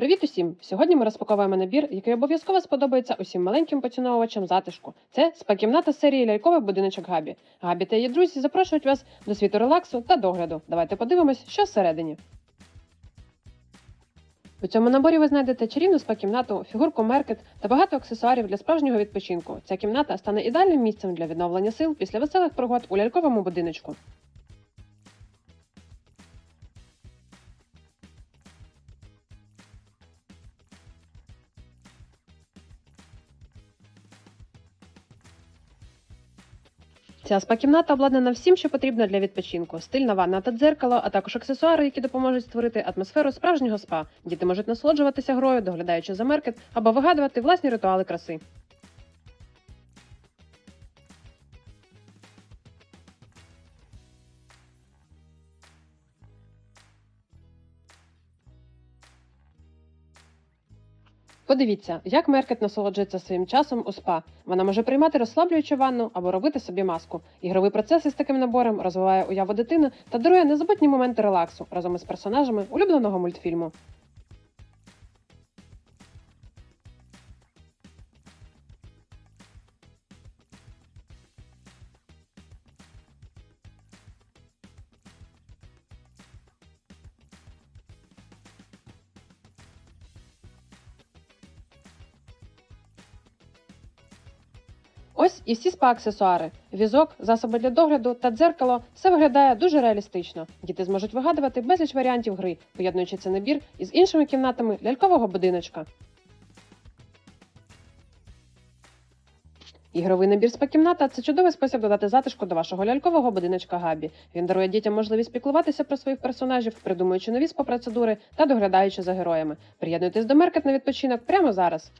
Привіт усім! Сьогодні ми розпаковуємо набір, який обов'язково сподобається усім маленьким поціновувачам затишку. Це спа-кімната серії ляльковий будиночок Габі. Габі та її друзі запрошують вас до світу релаксу та догляду. Давайте подивимось, що всередині. У цьому наборі ви знайдете чарівну спа-кімнату, фігурку меркет та багато аксесуарів для справжнього відпочинку. Ця кімната стане ідеальним місцем для відновлення сил після веселих пригод у ляльковому будиночку. Ця спа-кімната обладнана всім, що потрібно для відпочинку: стильна ванна та дзеркало, а також аксесуари, які допоможуть створити атмосферу справжнього спа. Діти можуть насолоджуватися грою, доглядаючи за меркет, або вигадувати власні ритуали краси. Подивіться, як Меркет насолоджується своїм часом у спа. Вона може приймати розслаблюючу ванну або робити собі маску. Ігровий процес із таким набором розвиває уяву дитини та дарує незабутні моменти релаксу разом із персонажами улюбленого мультфільму. Ось і всі спа-аксесуари: візок, засоби для догляду та дзеркало все виглядає дуже реалістично. Діти зможуть вигадувати безліч варіантів гри, поєднуючи цей набір із іншими кімнатами лялькового будиночка. Ігровий набір спа-кімната – це чудовий спосіб додати затишку до вашого лялькового будиночка Габі. Він дарує дітям можливість піклуватися про своїх персонажів, придумуючи нові спа-процедури та доглядаючи за героями. Приєднуйтесь до Меркет на відпочинок прямо зараз.